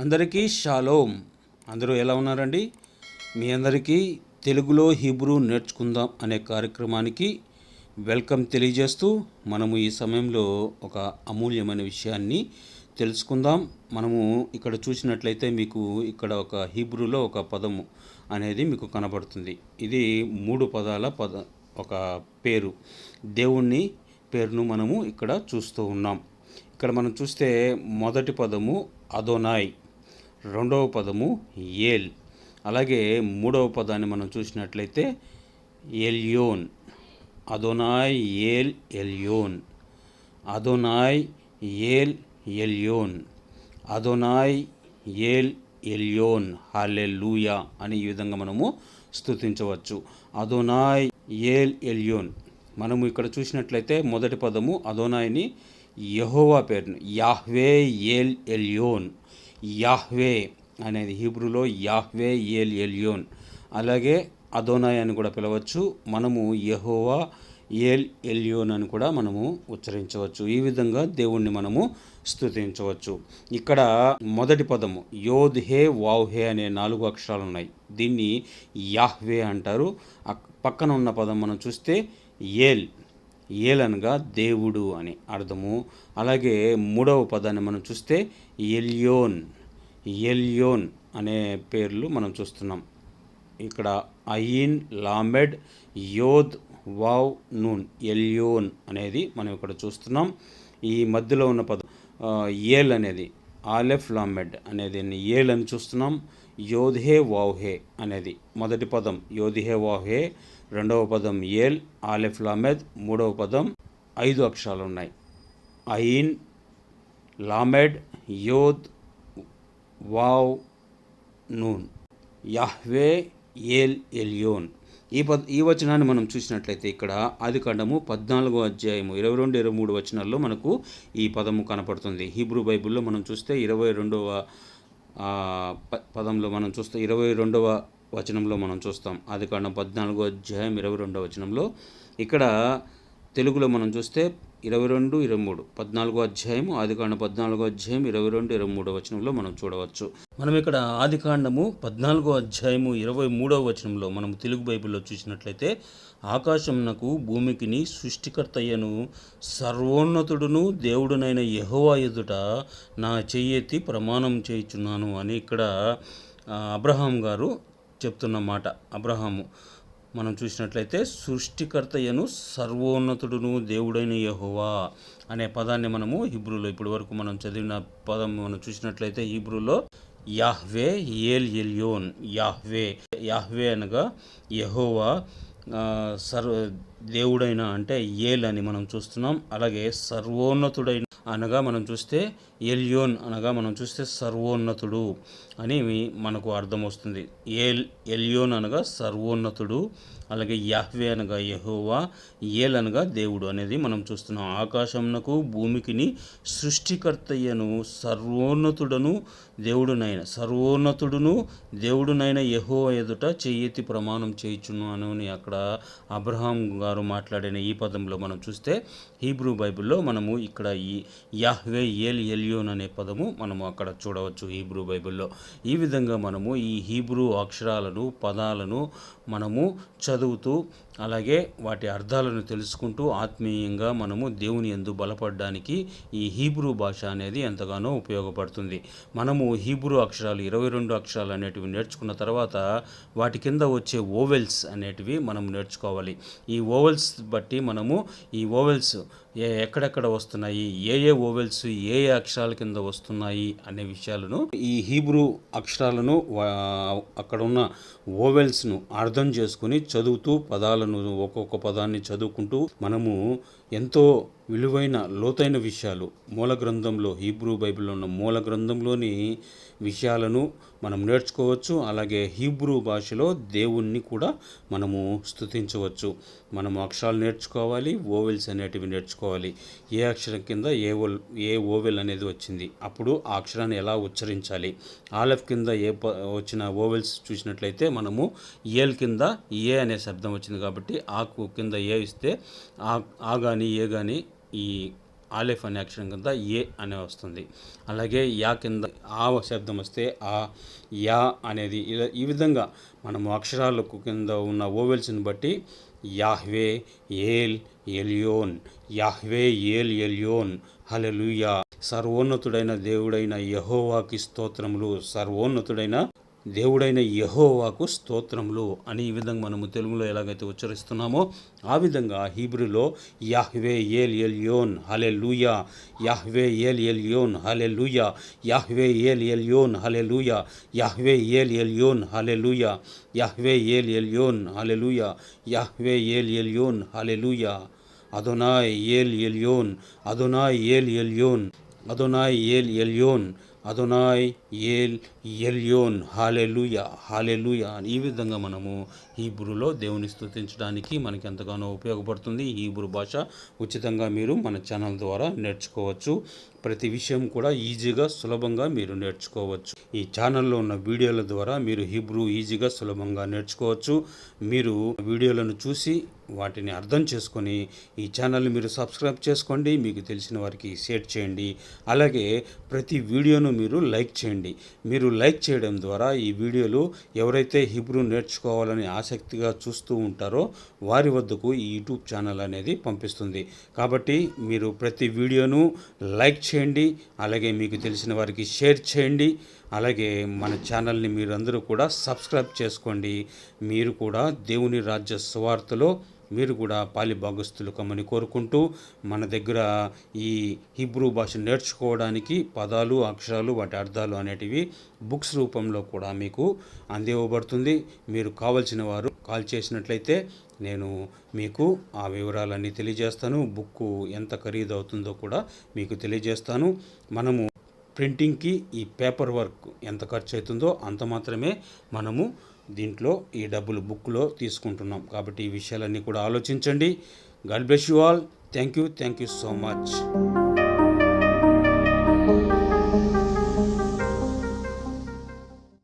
అందరికీ షాలోమ్ అందరూ ఎలా ఉన్నారండి? మీ అందరికీ తెలుగులో హీబ్రూ నేర్చుకుందాం అనే కార్యక్రమానికి వెల్కమ్ తెలియజేస్తూ మనము ఈ సమయంలో ఒక అమూల్యమైన విషయాన్ని తెలుసుకుందాం. మనము ఇక్కడ చూసినట్లయితే మీకు ఇక్కడ ఒక హీబ్రూలో ఒక పదము అనేది మీకు కనబడుతుంది. ఇది మూడు పదాల పద ఒక పేరు. దేవుణ్ణి పేరును మనము ఇక్కడ చూస్తూ ఉన్నాం. ఇక్కడ మనం చూస్తే మొదటి పదము అదోనాయ్. రెండవ పదము ఏల్. అలాగే మూడవ పదాన్ని మనం చూసినట్లయితే Elyon. Adonai El Elyon. Adonai El Elyon. Adonai El Elyon. Hallelujah అని ఈ విధంగా మనము స్థుతించవచ్చు అదోనాయ్ ఏల్ ఎల్యోన్. మనము ఇక్కడ చూసినట్లయితే మొదటి పదము అదోనాయ్ని యహోవా పేరును. Yahweh El Elyon. యాహ్వే అనేది హీబ్రూలో యాహ్వే ఏల్ ఎలియోన్. అలాగే అదోనాయ్ అని కూడా పిలవచ్చు. మనము యహోవా ఏల్ ఎలియోన్ అని కూడా మనము ఉచ్చరించవచ్చు. ఈ విధంగా దేవుణ్ణి మనము స్తుతించవచ్చు. ఇక్కడ మొదటి పదము యోధ్ హే వావ్ హే అనే నాలుగు అక్షరాలు ఉన్నాయి. దీన్ని యాహ్వే అంటారు. అక్- పక్కన ఉన్న పదం మనం చూస్తే ఏల్. ఏల్ అనగా దేవుడు అని అర్థము. అలాగే మూడవ పదాన్ని మనం చూస్తే ఎల్యోన్ ఎల్యోన్ అనే పేర్లు మనం చూస్తున్నాం. ఇక్కడ ayin lamed yod vav nun Elyon అనేది మనం ఇక్కడ చూస్తున్నాం. ఈ మధ్యలో ఉన్న పదం ఏల్ అనేది ఆలెఫ్ లామెడ్ అనేది ఏల్ అని చూస్తున్నాం. యోధే వావ్హే అనేది మొదటి పదం యోధిహే వావ్హే రెండవ పదం ఏల్ ఆలెఫ్ లామెద్. మూడవ పదం ఐదు అక్షరాలు ఉన్నాయి ayin lamed yod vav nun. Yahweh El Elyon. ఈ పద్ ఈ వచనాన్ని మనం చూసినట్లయితే ఇక్కడ ఆదికాండము పద్నాలుగో అధ్యాయము ఇరవై రెండు ఇరవై మూడు వచనాల్లో మనకు ఈ పదము కనపడుతుంది. హీబ్రూ బైబిల్లో మనం చూస్తే ఇరవై రెండవ పదంలో మనం చూస్తే ఇరవై రెండవ వచనంలో మనం చూస్తాం. ఆదికాండం పద్నాలుగో అధ్యాయం ఇరవై రెండవ వచనంలో ఇక్కడ తెలుగులో మనం చూస్తే ఇరవై రెండు ఇరవై మూడు. పద్నాలుగో అధ్యాయము ఆదికాండ పద్నాలుగో అధ్యాయం ఇరవై రెండు ఇరవై మూడో వచనంలో మనం చూడవచ్చు. మనం ఇక్కడ ఆదికాండము పద్నాలుగో అధ్యాయము ఇరవై మూడవ వచనంలో మనం తెలుగు బైబిల్లో చూసినట్లయితే ఆకాశమునకు భూమికిని సృష్టికర్తయ్యను సర్వోన్నతుడును దేవుడునైన యహోవా ఎదుట నా చెయ్యెత్తి ప్రమాణం చేయుచున్నాను అని ఇక్కడ అబ్రహాం గారు చెప్తున్న మాట అబ్రహాము. మనం చూసినట్లయితే సృష్టికర్తయ్యను సర్వోన్నతుడును దేవుడైన యహోవా అనే పదాన్ని మనము హిబ్రూలో ఇప్పటి వరకు మనం చదివిన పదం మనం చూసినట్లయితే హిబ్రూలో Yahweh El Elyon Yahweh Yahweh అనగా యహోవా సర్వ దేవుడైన అంటే ఏల్ అని మనం చూస్తున్నాం. అలాగే సర్వోన్నతుడైన అనగా మనం చూస్తే ఎల్యోన్ అనగా మనం చూస్తే సర్వోన్నతుడు అని మనకు అర్థం వస్తుంది ఎల్ ఎల్యోన్ అనగా సర్వోన్నతుడు అలాగే యాహ్వే అనగా యహోవా ఏల్ అనగా దేవుడు అనేది మనం చూస్తున్నాం. ఆకాశమునకు భూమికిని సృష్టికర్తయ్యను సర్వోన్నతుడను దేవుడునైన సర్వోన్నతుడును దేవుడునైన యహో ఎదుట చెయ్యెత్తి ప్రమాణం చేయుచున్నాను అని అక్కడ అబ్రహాం గారు మాట్లాడిన ఈ పదంలో మనం చూస్తే హీబ్రూ బైబిల్లో మనము ఇక్కడ ఈ యాహ్వే ఏల్ ఎలియోన్ అనే పదము మనము అక్కడ చూడవచ్చు హీబ్రూ బైబిల్లో. ఈ విధంగా మనము ఈ హీబ్రూ అక్షరాలను పదాలను మనము చదువు చదువుతూ అలాగే వాటి అర్థాలను తెలుసుకుంటూ ఆత్మీయంగా మనము దేవుని ఎందు బలపడడానికి ఈ హీబ్రూ భాష అనేది ఎంతగానో ఉపయోగపడుతుంది. మనము హీబ్రూ అక్షరాలు ఇరవై రెండు అక్షరాలు అనేటివి నేర్చుకున్న తర్వాత వాటి కింద వచ్చే ఓవెల్స్ అనేటివి మనం నేర్చుకోవాలి. ఈ ఓవెల్స్ బట్టి మనము ఈ ఓవెల్స్ ఏ ఎక్కడెక్కడ వస్తున్నాయి? ఏ ఏ ఓవెల్స్ ఏ ఏ అక్షరాల కింద వస్తున్నాయి అనే విషయాలను ఈ హీబ్రూ అక్షరాలను అక్కడ ఉన్న ఓవెల్స్ను అర్థం చేసుకుని చదువుతూ పదాలను ఒక్కొక్క పదాన్ని చదువుకుంటూ మనము ఎంతో విలువైన లోతైన విషయాలు మూల గ్రంథంలో హీబ్రూ బైబిల్లో ఉన్న మూల గ్రంథంలోని విషయాలను మనం నేర్చుకోవచ్చు. అలాగే హీబ్రూ భాషలో దేవుణ్ణి కూడా మనము స్తుతించవచ్చు. మనము అక్షరాలు నేర్చుకోవాలి ఓవెల్స్ అనేటివి నేర్చుకోవాలి. ఏ అక్షరం కింద ఏ ఓల్ ఏ ఓవెల్ అనేది వచ్చింది అప్పుడు ఆ అక్షరాన్ని ఎలా ఉచ్చరించాలి? ఆలఫ్ కింద ఏ వచ్చిన ఓవెల్స్ చూసినట్లయితే మనము ఏల్ కింద ఏ అనే శబ్దం వచ్చింది కాబట్టి ఆకు కింద ఏ ఇస్తే ఆ ఆ కానీ ఏ కానీ ఈ ఆలిఫ్ అనే అక్షరం కింద ఏ అనే వస్తుంది. అలాగే యా కింద ఆ శబ్దం వస్తే ఆ యా అనేది ఇలా ఈ విధంగా మనము అక్షరాలకు కింద ఉన్న ఓవెల్స్ని బట్టి Yahweh El Elyon Yahweh El Elyon hallelujah సర్వోన్నతుడైన దేవుడైన యహోవాకి స్తోత్రములు సర్వోన్నతుడైన దేవుడైన యహోవాకు స్తోత్రములు అని ఈ విధంగా మనము తెలుగులో ఎలాగైతే ఉచ్చరిస్తున్నామో ఆ విధంగా హీబ్రూలో యాహ్వే ఏల్ ఎల్ యోన్ హలే లూయా యాహ్వే ఏల్ ఎల్ యోన్ హలే లూయా యాహ్వే ఏల్ ఎల్ యోన్ హలే లూయా యాహ్వే ఏల్ ఎల్ యోన్ హలే లూయా యాహ్వే ఏల్ ఎల్ యోన్ హలే లూయా యాహ్వే ఏల్ Elyon hallelujah Adonai El Elyon Adonai Elyon Adonai El Elyon Adonai El Elyon hallelujah hallelujah ఈ విధంగా మనము హీబ్రూలో దేవుని స్తుతించడానికి మనకి ఎంతగానో ఉపయోగపడుతుంది. హీబ్రూ భాష ఉచితంగా మీరు మన ఛానల్ ద్వారా నేర్చుకోవచ్చు. ప్రతి విషయం కూడా ఈజీగా సులభంగా మీరు నేర్చుకోవచ్చు. ఈ ఛానల్లో ఉన్న వీడియోల ద్వారా మీరు హీబ్రూ ఈజీగా సులభంగా నేర్చుకోవచ్చు. మీరు వీడియోలను చూసి వాటిని అర్థం చేసుకొని ఈ ఛానల్ని మీరు సబ్స్క్రైబ్ చేసుకోండి. మీకు తెలిసిన వారికి షేర్ చేయండి. అలాగే ప్రతి వీడియోను మీరు లైక్ చేయండి. మీరు లైక్ చేయడం ద్వారా ఈ వీడియోలు ఎవరైతే హిబ్రూ నేర్చుకోవాలని ఆసక్తిగా చూస్తూ ఉంటారో వారి వద్దకు ఈ యూట్యూబ్ ఛానల్ అనేది పంపిస్తుంది. కాబట్టి మీరు ప్రతి వీడియోను లైక్ చేయండి అలాగే మీకు తెలిసిన వారికి షేర్ చేయండి అలాగే మన ఛానల్ని మీరందరూ కూడా సబ్స్క్రైబ్ చేసుకోండి. మీరు కూడా దేవుని రాజ్య సువార్తలో మీరు కూడా పాలి భాగస్తులు కమ్మని కోరుకుంటూ మన దగ్గర ఈ హిబ్రూ భాష నేర్చుకోవడానికి పదాలు అక్షరాలు వాటి అర్థాలు అనేటివి బుక్స్ రూపంలో కూడా మీకు అందివ్వబడుతుంది. మీరు కావలసిన వారు కాల్ చేసినట్లయితే నేను మీకు ఆ వివరాలన్నీ తెలియజేస్తాను. బుక్ ఎంత ఖరీదు అవుతుందో కూడా మీకు తెలియజేస్తాను. మనము ప్రింటింగ్కి ఈ పేపర్ వర్క్ ఎంత ఖర్చు అవుతుందో అంత మాత్రమే మనము దీంట్లో ఈ డబ్బులు బుక్లో తీసుకుంటున్నాం. కాబట్టి ఈ విషయాలన్నీ కూడా ఆలోచించండి. God bless you all. Thank you thank you so much.